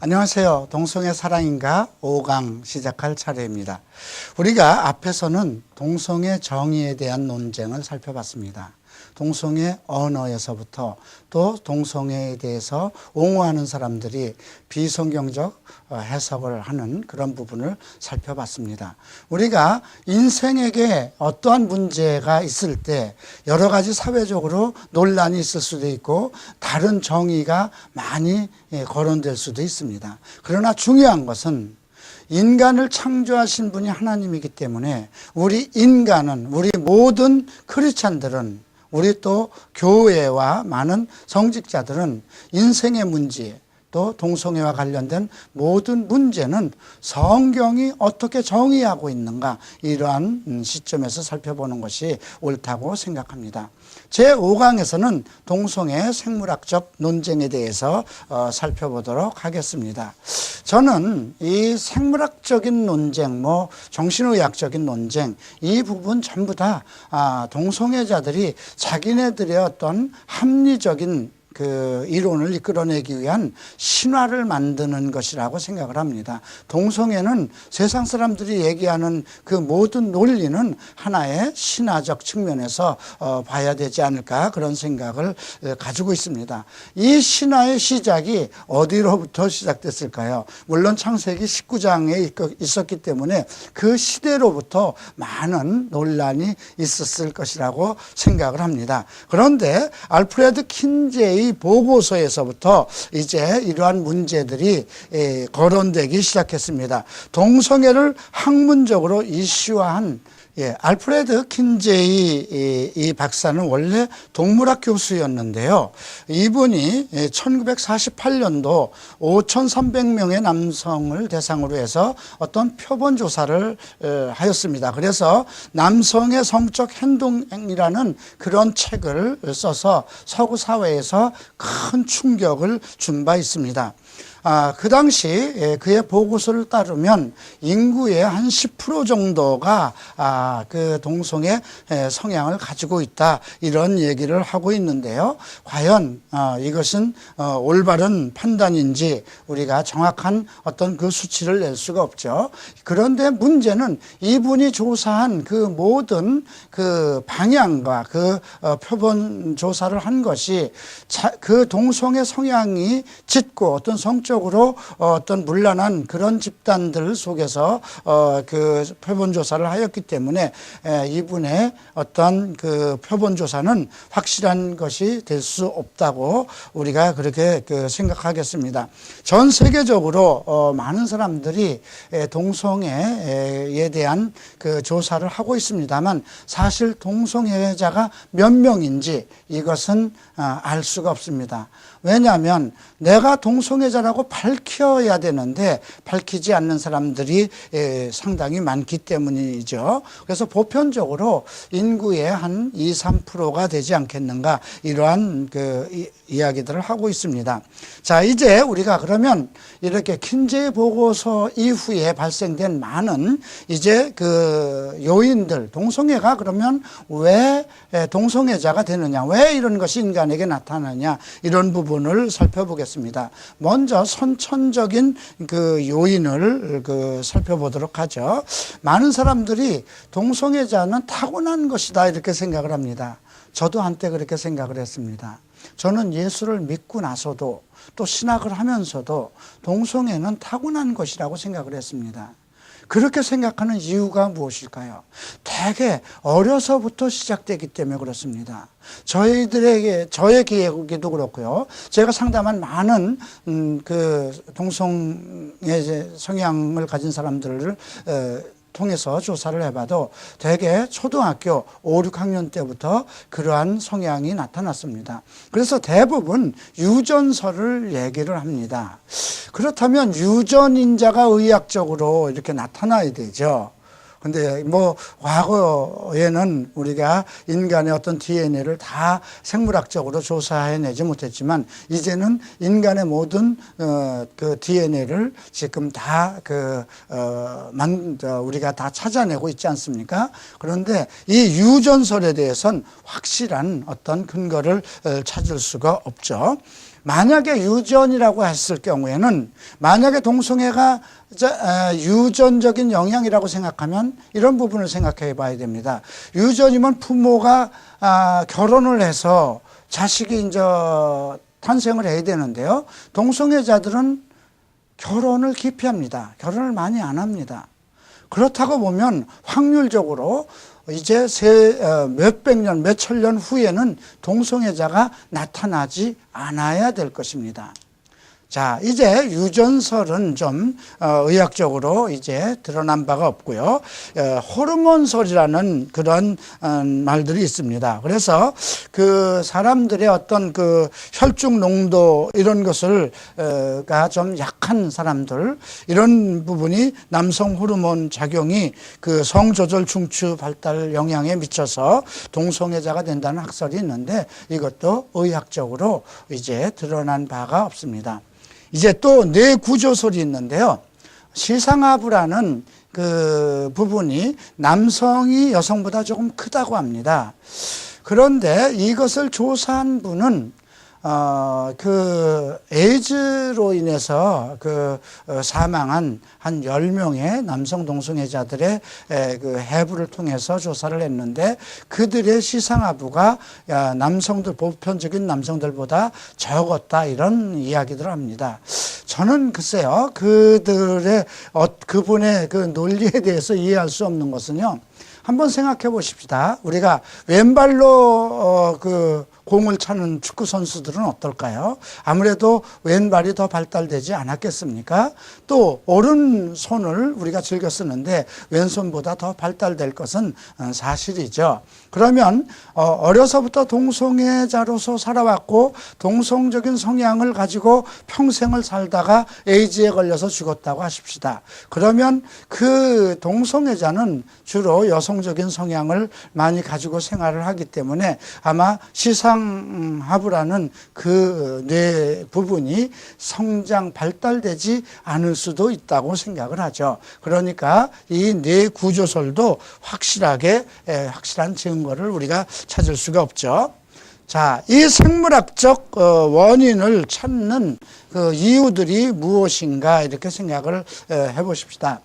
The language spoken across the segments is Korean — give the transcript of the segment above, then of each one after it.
안녕하세요. 동성애 사랑인가 5강 시작할 차례입니다. 우리가 앞에서는 동성애 정의에 대한 논쟁을 살펴봤습니다. 동성애 언어에서부터 또 동성애에 대해서 옹호하는 사람들이 비성경적 어, 해석을 하는 그런 부분을 살펴봤습니다. 우리가 인생에게 어떠한 문제가 있을 때 여러 가지 사회적으로 논란이 있을 수도 있고 다른 정의가 많이 예, 거론될 수도 있습니다. 그러나 중요한 것은 인간을 창조하신 분이 하나님이기 때문에 우리 인간은 우리 모든 크리스찬들은 우리 또 교회와 많은 성직자들은 인생의 문제 또 동성애와 관련된 모든 문제는 성경이 어떻게 정의하고 있는가 이러한 음, 시점에서 살펴보는 것이 옳다고 생각합니다. 제 5강에서는 동성애 생물학적 논쟁에 대해서 어, 살펴보도록 하겠습니다. 저는 이 생물학적인 논쟁, 뭐 정신의학적인 논쟁 이 부분 전부 다 아, 동성애자들이 자기네들의 어떤 합리적인 그 이론을 이끌어내기 위한 신화를 만드는 것이라고 생각을 합니다. 동성애는 세상 사람들이 얘기하는 그 모든 논리는 하나의 신화적 측면에서 어, 봐야 되지 않을까 그런 생각을 에, 가지고 있습니다. 이 신화의 시작이 어디로부터 시작됐을까요? 물론 창세기 19장에 있었기 때문에 그 시대로부터 많은 논란이 있었을 것이라고 생각을 합니다. 그런데 알프레드 킨제 의 보고서에서부터 이제 이러한 문제들이 예, 거론되기 시작했습니다. 동성애를 학문적으로 이슈화한 예, 알프레드 킨제이 이, 이 박사는 원래 동물학 교수였는데요. 이분이 1948년도 5,300명의 남성을 대상으로 해서 어떤 표본 조사를 어, 하였습니다. 그래서 남성의 성적 행동이라는 그런 책을 써서 서구 사회에서 큰 충격을 준 바 있습니다. 아, 그 당시 예, 그의 보고서를 따르면 인구의 한 10% 정도가 아, 그 동성애 예, 성향을 가지고 있다 이런 얘기를 하고 있는데요. 과연 어, 이것은 어, 올바른 판단인지 우리가 정확한 어떤 그 수치를 낼 수가 없죠. 그런데 문제는 이분이 조사한 그 모든 그 방향과 그 어, 표본 조사를 한 것이 그 동성애 성향이 짙고 어떤 성적 적으로 어떤 문란한 그런 집단들 속에서 어그 표본 조사를 하였기 때문에 이분의 어떤 그 표본 조사는 확실한 것이 될 수 없다고 우리가 그렇게 그 생각하겠습니다. 전 세계적으로 어 많은 사람들이 동성애에 대한 그 조사를 하고 있습니다만 사실 동성애자가 몇 명인지 이것은 어, 알 수가 없습니다. 왜냐하면 내가 동성애자라고 밝혀야 되는데 밝히지 않는 사람들이 상당히 많기 때문이죠. 그래서 보편적으로 인구의 한 2, 3%가 되지 않겠는가 이러한 그 이야기들을 하고 있습니다. 자, 이제 우리가 그러면 이렇게 킨제 보고서 이후에 발생된 많은 이제 그 요인들, 동성애가 그러면 왜 동성애자가 되느냐, 왜 이런 것이 인간에게 나타나냐, 이런 부분을 살펴보겠습니다. 먼저 선천적인 그 요인을 그 살펴보도록 하죠. 많은 사람들이 동성애자는 타고난 것이다, 이렇게 생각을 합니다. 저도 한때 그렇게 생각을 했습니다. 저는 예수를 믿고 나서도 또 신학을 하면서도 동성애는 타고난 것이라고 생각을 했습니다. 그렇게 생각하는 이유가 무엇일까요? 대개 어려서부터 시작되기 때문에 그렇습니다. 저희들에게 저의 기억에도 그렇고요. 제가 상담한 많은 음, 그 동성애 성향을 가진 사람들을 어, 통해서 조사를 해봐도 대개 초등학교 5, 6학년 때부터 그러한 성향이 나타났습니다. 그래서 대부분 유전설을 얘기를 합니다. 그렇다면 유전인자가 의학적으로 이렇게 나타나야 되죠. 근데 뭐 과거에는 우리가 인간의 어떤 DNA를 다 생물학적으로 조사해내지 못했지만 이제는 인간의 모든 어 그 DNA를 지금 다그 어만 우리가 다 찾아내고 있지 않습니까? 그런데 이 유전설에 대해서는 확실한 어떤 근거를 어, 찾을 수가 없죠. 만약에 유전이라고 했을 경우에는 만약에 동성애가 자, 에, 유전적인 영향이라고 생각하면 이런 부분을 생각해 봐야 됩니다. 유전이면 부모가 아, 결혼을 해서 자식이 이제 탄생을 해야 되는데요. 동성애자들은 결혼을 기피합니다. 결혼을 많이 안 합니다. 그렇다고 보면 확률적으로 이제 세, 어, 몇백 년, 몇천 년 후에는 동성애자가 나타나지 않아야 될 것입니다. 자, 이제 유전설은 좀 어, 의학적으로 이제 드러난 바가 없고요. 어, 호르몬설이라는 그런 어, 말들이 있습니다. 그래서 그 사람들의 어떤 그 혈중 농도 이런 것을 어, 가좀 약한 사람들 이런 부분이 남성 호르몬 작용이 그 성조절 중추 발달 영향에 미쳐서 동성애자가 된다는 학설이 있는데 이것도 의학적으로 이제 드러난 바가 없습니다. 이제 또 뇌 구조설이 있는데요. 시상하부라는 그 부분이 남성이 여성보다 조금 크다고 합니다. 그런데 이것을 조사한 분은 어, 그, 에이즈로 인해서 그, 어, 사망한 한 10명의 남성 동성애자들의 에, 그 해부를 통해서 조사를 했는데 그들의 시상하부가 야, 남성들, 보편적인 남성들보다 적었다 이런 이야기들을 합니다. 저는 글쎄요, 그들의, 어, 그분의 그 논리에 대해서 이해할 수 없는 것은요, 한번 생각해 보십시다. 우리가 왼발로, 어, 그, 공을 차는 축구 선수들은 어떨까요? 아무래도 왼발이 더 발달되지 않았겠습니까? 또 오른손을 우리가 즐겨 쓰는데 왼손보다 더 발달될 것은 어, 사실이죠. 그러면 어, 어려서부터 동성애자로서 살아왔고 동성적인 성향을 가지고 평생을 살다가 에이즈에 걸려서 죽었다고 하십시다. 그러면 그 동성애자는 주로 여성적인 성향을 많이 가지고 생활을 하기 때문에 아마 시상 성하부라는 그 뇌 부분이 성장 발달되지 않을 수도 있다고 생각을 하죠. 그러니까 이 뇌 구조설도 확실하게 확실한 증거를 우리가 찾을 수가 없죠. 자, 이 생물학적 어, 원인을 찾는 그 이유들이 무엇인가 이렇게 생각을 해보십시다.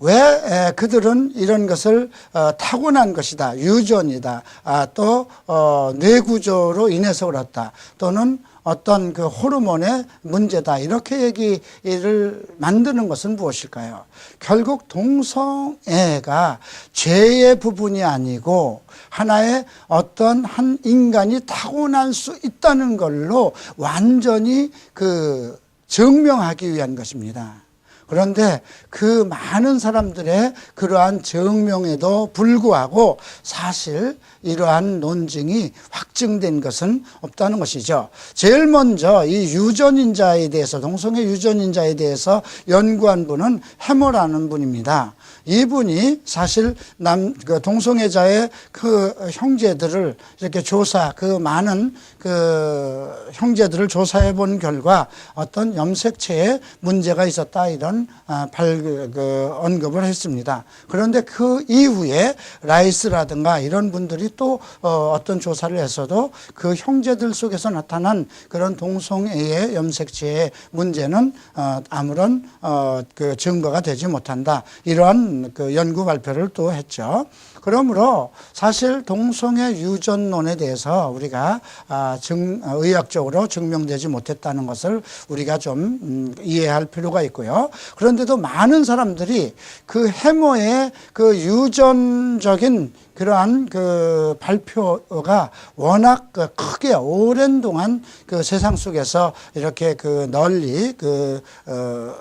왜 그들은 이런 것을 어, 타고난 것이다, 유전이다, 아, 또 어, 뇌구조로 인해서 그렇다, 또는 어떤 그 호르몬의 문제다 이렇게 얘기를 만드는 것은 무엇일까요? 결국 동성애가 죄의 부분이 아니고 하나의 어떤 한 인간이 타고난 수 있다는 걸로 완전히 그 증명하기 위한 것입니다. 그런데 그 많은 사람들의 그러한 증명에도 불구하고 사실 이러한 논증이 확증된 것은 없다는 것이죠. 제일 먼저 이 유전인자에 대해서 동성애 유전인자에 대해서 연구한 분은 해머라는 분입니다. 이분이 사실 남, 그 동성애자의 그 형제들을 이렇게 조사, 그 많은 그 형제들을 조사해 본 결과 어떤 염색체에 문제가 있었다 이런 아, 발, 그 언급을 했습니다. 그런데 그 이후에 라이스라든가 이런 분들이 또 어, 어떤 조사를 했어도 그 형제들 속에서 나타난 그런 동성애의 염색체의 문제는 어, 아무런 어, 그 증거가 되지 못한다. 이러한 그 연구 발표를 또 했죠. 그러므로 사실 동성애 유전론에 대해서 우리가 아, 증, 의학적으로 증명되지 못했다는 것을 우리가 좀 음, 이해할 필요가 있고요. 그런데도 많은 사람들이 그 해모의 그 유전적인 그러한 그 발표가 워낙 그 크게 오랜 동안 그 세상 속에서 이렇게 그 널리 그, 어,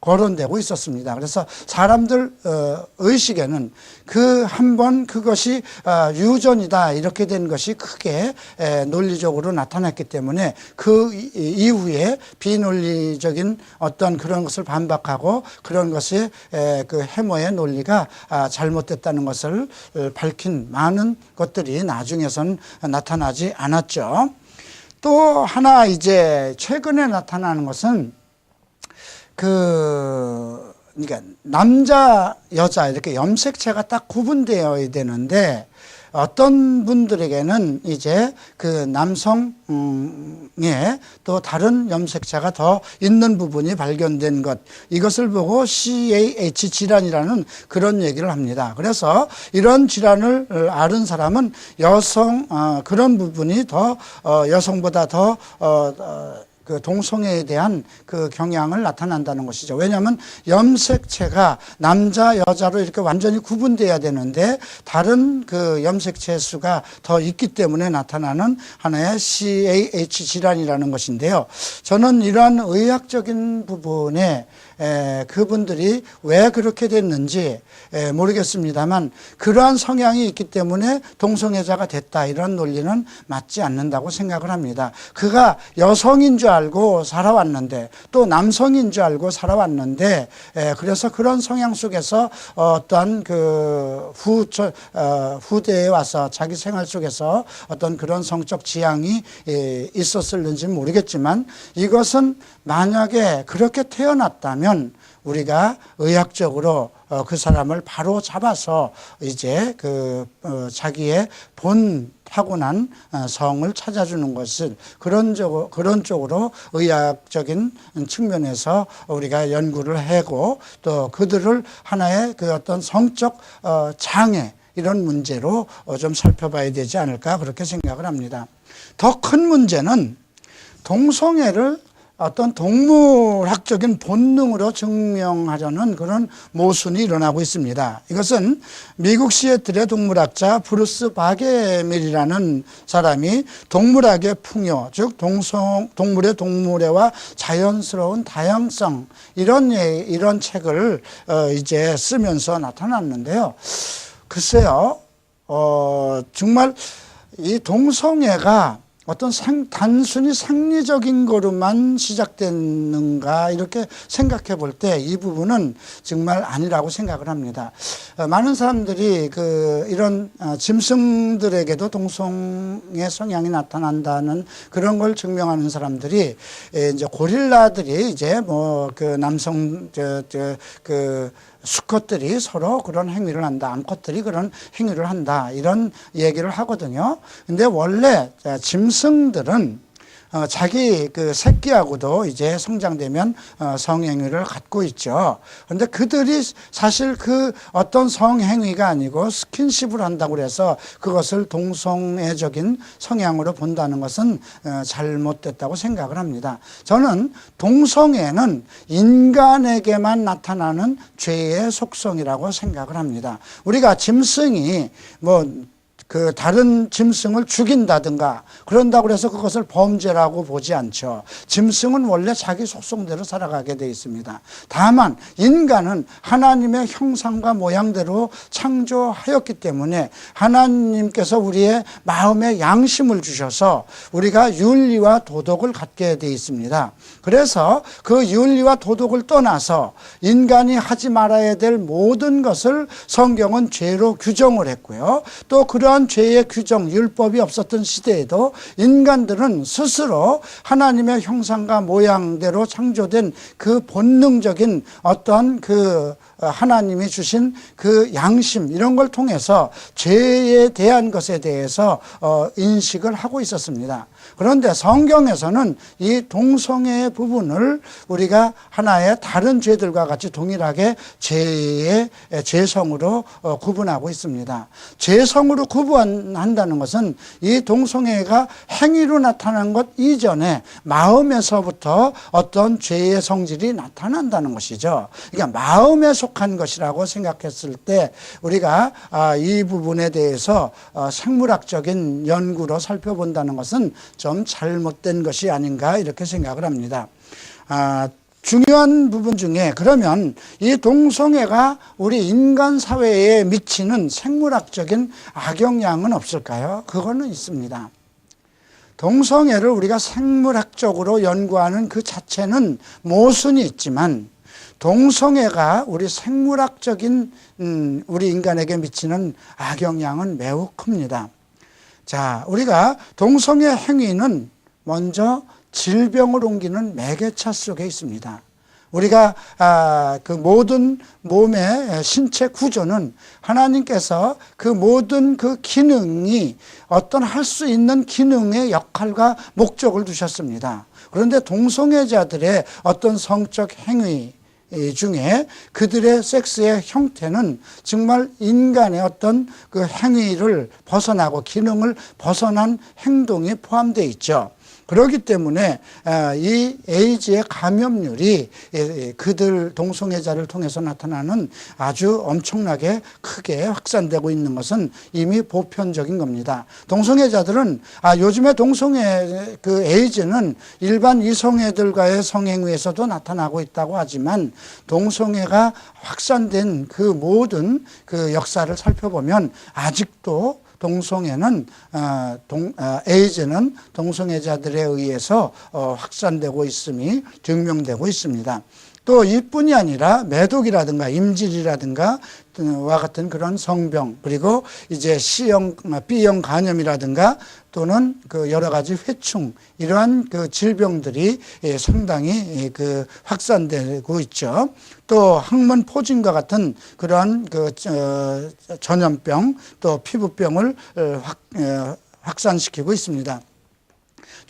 거론되고 있었습니다. 그래서 사람들 어, 의식에는 그 한 번 그것이 어, 유전이다 이렇게 된 것이 크게 논리적으로 나타났기 때문에 그 이후에 비논리적인 어떤 그런 것을 반박하고 그런 것이 그 해모의 논리가 아, 잘못됐다는 것을 어, 밝힌 많은 것들이 나중에선 나타나지 않았죠. 또 하나 이제 최근에 나타나는 것은 그 그러니까 남자 여자 이렇게 염색체가 딱 구분되어야 되는데 어떤 분들에게는 이제 그 남성의 또 다른 염색체가 더 있는 부분이 발견된 것 이것을 보고 CAH 질환이라는 그런 얘기를 합니다. 그래서 이런 질환을 앓은 사람은 여성 어, 그런 부분이 더 어, 여성보다 더 어, 어, 그 동성애에 대한 그 경향을 나타난다는 것이죠. 왜냐하면 염색체가 남자 여자로 이렇게 완전히 구분돼야 되는데 다른 그 염색체 수가 더 있기 때문에 나타나는 하나의 CAH 질환이라는 것인데요. 저는 이러한 의학적인 부분에 에, 그분들이 왜 그렇게 됐는지 에, 모르겠습니다만 그러한 성향이 있기 때문에 동성애자가 됐다 이런 논리는 맞지 않는다고 생각을 합니다. 그가 여성인 줄 알고 살아왔는데 또 남성인 줄 알고 살아왔는데 에, 그래서 그런 성향 속에서 어떤 그 후, 어, 후대에 와서 자기 생활 속에서 어떤 그런 성적 지향이 에, 있었을는지 모르겠지만 이것은 만약에 그렇게 태어났다면 우리가 의학적으로 어, 그 사람을 바로 잡아서 이제 그 어, 자기의 본 타고난 어, 성을 찾아주는 것을 그런 쪽 그런 쪽으로 의학적인 측면에서 우리가 연구를 하고 또 그들을 하나의 그 어떤 성적 어, 장애 이런 문제로 어, 좀 살펴봐야 되지 않을까 그렇게 생각을 합니다. 더 큰 문제는 동성애를 어떤 동물학적인 본능으로 증명하려는 그런 모순이 일어나고 있습니다. 이것은 미국 시애틀의 동물학자 브루스 바게밀이라는 사람이 동물학의 풍요, 즉 동성 동물의 동물애와 자연스러운 다양성 이런 예- 이런 책을 어, 이제 쓰면서 나타났는데요. 글쎄요, 어, 정말 이 동성애가 어떤 상, 단순히 생리적인 거로만 시작됐는가 이렇게 생각해 볼 때 이 부분은 정말 아니라고 생각을 합니다. 어, 많은 사람들이 그 이런 어, 짐승들에게도 동성의 성향이 나타난다는 그런 걸 증명하는 사람들이 에, 이제 고릴라들이 이제 뭐 그 남성 저저그 수컷들이 서로 그런 행위를 한다. 암컷들이 그런 행위를 한다. 이런 얘기를 하거든요. 근데 원래 짐승들은 어, 자기 그 새끼하고도 이제 성장되면 어, 성행위를 갖고 있죠. 그런데 그들이 사실 그 어떤 성행위가 아니고 스킨십을 한다고 그래서 그것을 동성애적인 성향으로 본다는 것은 어, 잘못됐다고 생각을 합니다. 저는 동성애는 인간에게만 나타나는 죄의 속성이라고 생각을 합니다. 우리가 짐승이 뭐 그 다른 짐승을 죽인다든가 그런다고 해서 그것을 범죄라고 보지 않죠. 짐승은 원래 자기 속성대로 살아가게 돼 있습니다. 다만 인간은 하나님의 형상과 모양대로 창조하였기 때문에 하나님께서 우리의 마음에 양심을 주셔서 우리가 윤리와 도덕을 갖게 돼 있습니다. 그래서 그 윤리와 도덕을 떠나서 인간이 하지 말아야 될 모든 것을 성경은 죄로 규정을 했고요. 또 그러한 죄의 규정, 율법이 없었던 시대에도 인간들은 스스로 하나님의 형상과 모양대로 창조된 그 본능적인 어떤 그 하나님이 주신 그 양심 이런 걸 통해서 죄에 대한 것에 대해서 어, 인식을 하고 있었습니다. 그런데 성경에서는 이 동성애의 부분을 우리가 하나의 다른 죄들과 같이 동일하게 죄의 죄성으로 어, 구분하고 있습니다. 죄성으로 구분한다는 것은 이 동성애가 행위로 나타난 것 이전에 마음에서부터 어떤 죄의 성질이 나타난다는 것이죠. 그러니까 마음에 속한 것이라고 생각했을 때 우리가 아, 이 부분에 대해서 어, 생물학적인 연구로 살펴본다는 것은 좀 잘못된 것이 아닌가 이렇게 생각을 합니다. 아, 중요한 부분 중에 그러면 이 동성애가 우리 인간 사회에 미치는 생물학적인 악영향은 없을까요? 그거는 있습니다. 동성애를 우리가 생물학적으로 연구하는 그 자체는 모순이 있지만 동성애가 우리 생물학적인 음, 우리 인간에게 미치는 악영향은 매우 큽니다. 자, 우리가 동성애 행위는 먼저 질병을 옮기는 매개차 속에 있습니다. 우리가 아, 그 모든 몸의 신체 구조는 하나님께서 그 모든 그 기능이 어떤 할 수 있는 기능의 역할과 목적을 두셨습니다. 그런데 동성애자들의 어떤 성적 행위 이 중에 그들의 섹스의 형태는 정말 인간의 어떤 그 행위를 벗어나고 기능을 벗어난 행동이 포함되어 있죠. 그렇기 때문에 아, 이 에이즈의 감염률이 그들 동성애자를 통해서 나타나는 아주 엄청나게 크게 확산되고 있는 것은 이미 보편적인 겁니다. 동성애자들은 아 요즘에 동성애 그 에이즈는 일반 이성애들과의 성행위에서도 나타나고 있다고 하지만 동성애가 확산된 그 모든 그 역사를 살펴보면 아직도 동성애는 어, 동, 어, 에이즈는 동성애자들에 의해서 어, 확산되고 있음이 증명되고 있습니다. 또 이뿐이 아니라 매독이라든가 임질이라든가 와 같은 그런 성병 그리고 이제 C형, B형 간염이라든가 또는 그 여러 가지 회충 이러한 그 질병들이 예, 상당히 그 확산되고 있죠. 또 항문 포진과 같은 그러한 그 전염병 또 피부병을 어, 확, 어, 확산시키고 있습니다.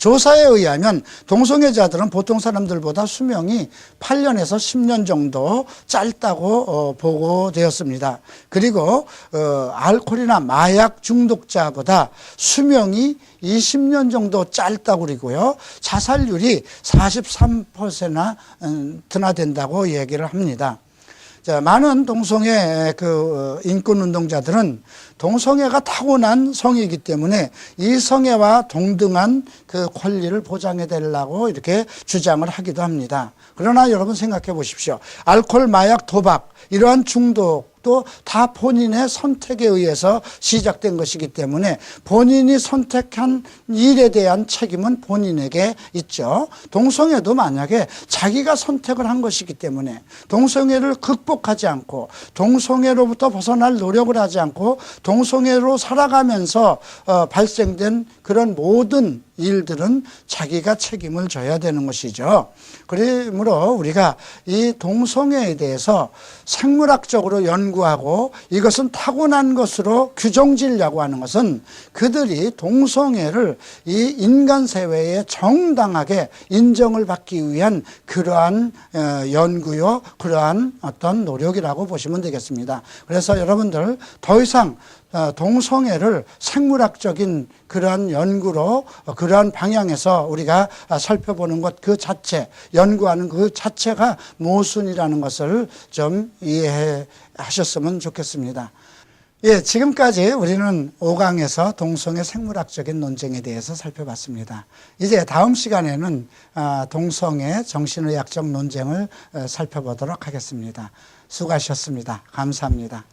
조사에 의하면 동성애자들은 보통 사람들보다 수명이 8년에서 10년 정도 짧다고 어, 보고되었습니다. 그리고 어, 알코올이나 마약 중독자보다 수명이 20년 정도 짧다고 그러고요. 자살률이 43%나 음, 나 된다고 얘기를 합니다. 자, 많은 동성애 그 어, 인권 운동자들은 동성애가 타고난 성이기 때문에 이 성애와 동등한 그 권리를 보장해 달라고 이렇게 주장을 하기도 합니다. 그러나 여러분 생각해 보십시오. 알코올, 마약, 도박 이러한 중독 또 다 본인의 선택에 의해서 시작된 것이기 때문에 본인이 선택한 일에 대한 책임은 본인에게 있죠. 동성애도 만약에 자기가 선택을 한 것이기 때문에 동성애를 극복하지 않고 동성애로부터 벗어날 노력을 하지 않고 동성애로 살아가면서 어, 발생된 그런 모든 일들은 자기가 책임을 져야 되는 것이죠. 그러므로 우리가 이 동성애에 대해서 생물학적으로 연구하고 이것은 타고난 것으로 규정 지려고 하는 것은 그들이 동성애를 이 인간 사회에 정당하게 인정을 받기 위한 그러한 어, 연구요, 그러한 어떤 노력이라고 보시면 되겠습니다. 그래서 여러분들 더 이상 어, 동성애를 생물학적인 그러한 연구로 어, 그러한 방향에서 우리가 살펴보는 것 그 자체, 연구하는 그 자체가 모순이라는 것을 좀 이해해 하셨으면 좋겠습니다. 예, 지금까지 우리는 5강에서 동성애 생물학적인 논쟁에 대해서 살펴봤습니다. 이제 다음 시간에는 아, 동성애 정신의학적 논쟁을 어, 살펴보도록 하겠습니다. 수고하셨습니다. 감사합니다.